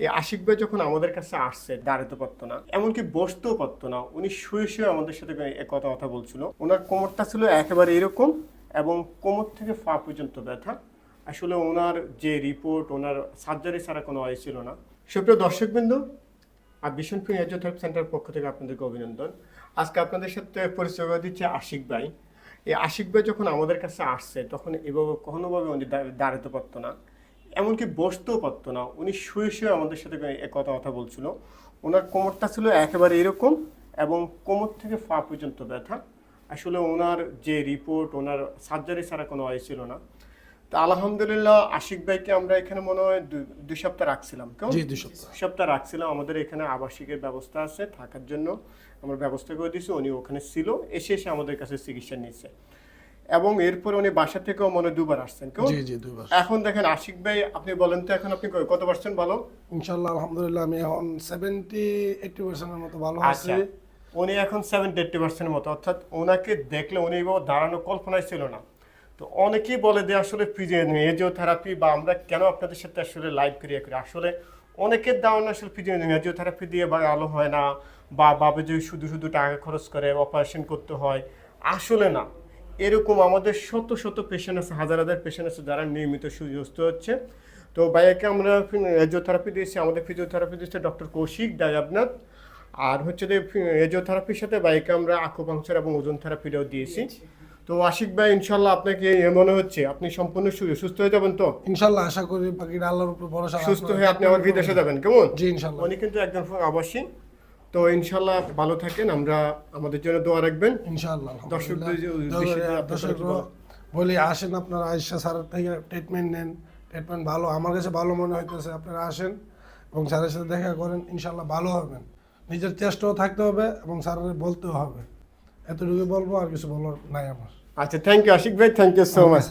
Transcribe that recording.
এই আশিক ভাই যখন আমাদের কাছে আসছে, দাঁড়াতে পারতো না, এমনকি বসতেও পারতো না, উনি শুয়ে শুয়ে আমাদের সাথে কথা কথা বলছিল। ওনার কোমরটা ছিল একেবারে এরকম এবং কোমর থেকে পা পর্যন্ত ব্যথা। আসলে ওনার যে রিপোর্ট ওনার সার্জারি ছাড়া কোনো হয় ছিল না। সুপ্রিয় দর্শকবৃন্দ, আর ভীষণ ফিজিওথেরাপি সেন্টার পক্ষ থেকে আপনাদেরকে অভিনন্দন। আজকে আপনাদের সাথে পরিচয় করে দিচ্ছে আশিক ভাই। এই আশিক ভাই যখন আমাদের কাছে আসছে, তখন এভাবে কখনোভাবে উনি দাঁড়াতে পারতো না। এমনকি বসতেও পারতো না। উনি শুয়ে শুয়ে আমাদের সাথে কথা কথা বলছিল। ওনার কোমরটা ছিল একেবারে এরকম এবং কোমর থেকে পা পর্যন্ত ব্যথা। আসলে ওনার যে রিপোর্ট ওনার সার্জারি ছাড়া কোনো হয় ছিল না। তা আলহামদুলিল্লাহ আশিক ভাইকে আমরা এখানে মনে হয় দু- দুই সপ্তাহ রাখছিলাম। জি দুই সপ্তাহ। সপ্তাহ রাখছিলাম। আমাদের এখানে আবাসিকের ব্যবস্থা আছে থাকার জন্য। আমরা ব্যবস্থা করে দিয়েছি। উনি ওখানে ছিল। এসে এসে আমাদের কাছে চিকিৎসা নিচ্ছে এবং এরপর উনি বাসা থেকেও মনে দুবার আসছেন কেউ? জি জি দুইবার এখন দেখেন আশিক ভাই আপনি বলেন তো এখন আপনি কত পার্সেন্ট ভালো? ইনশাল্লাহ আলহামদুলিল্লাহ আমি এখন সেভেন্টি এইটি পার্সেন্টের মতো ভালো আছি। আচ্ছা উনি এখন সেভেন্টি এইটটি পার্সেন্টের মতো অর্থাৎ ওনাকে দেখলে উনি এভাবে দাঁড়ানো কল্পনায় ছিল না। তো অনেকেই বলে যে আসলে ফিজিওথেরাপি বা আমরা কেন আপনাদের সাথে আসলে লাইভ ক্রিয়া করি? আসলে অনেকের ধারণা আসলে ফিজিওথেরাপি দিয়ে বা আলো হয় না বা ভাবে যে শুধু শুধু টাকা খরচ করে অপারেশন করতে হয় আসলে না। এরকম আমাদের শত শত পেশেন্ট আছে হাজার হাজার পেশেন্ট আছে যারা নিয়মিত সুস্থ হচ্ছে। তো ভাইয়াকে আমরা ফিজিওথেরাপি দিয়েছি আমাদের ফিজিওথেরাপি দিয়েছে ডক্টর কৌশিক ডায়াবনাথ আর হচ্ছে যে এজিওথেরাপির সাথে বাইকে আমরা আকুপাংচার এবং ওজন থেরাপিটাও দিয়েছি। তো আশিক ভাই ইনশাল্লাহ আপনাকে এ মনে হচ্ছে আপনি সম্পূর্ণ সু- সুস্থ হয়ে যাবেন তো? ইনশাল্লাহ আশা করি বাকিটা আল্লাহর উপর ভরসা সুস্থ হয়ে আপনি আমার বিদেশে যাবেন কেমন? জি ইনশাল্লাহ। উনি কিন্তু একজন আবাসী। তো ইনশাল্লাহ ভালো থাকেন আমরা আমাদের জন্য দোয়া রাখবেন। ইনশাল্লাহ কিছু বলি আসেন আপনারা আয়সা স্যারের থেকে ট্রিটমেন্ট নেন। ট্রিটমেন্ট ভালো আমার কাছে ভালো মনে হইতেছে আপনারা আসেন এবং স্যারের সাথে দেখা করেন ইনশাল্লাহ ভালো হবেন নিজের চেষ্টাও থাকতে হবে এবং স্যারের বলতেও হবে। এতটুকু বলব আর কিছু বলার নাই আমার। আচ্ছা থ্যাংক ইউ আশিক ভাই থ্যাংক ইউ সো মাচ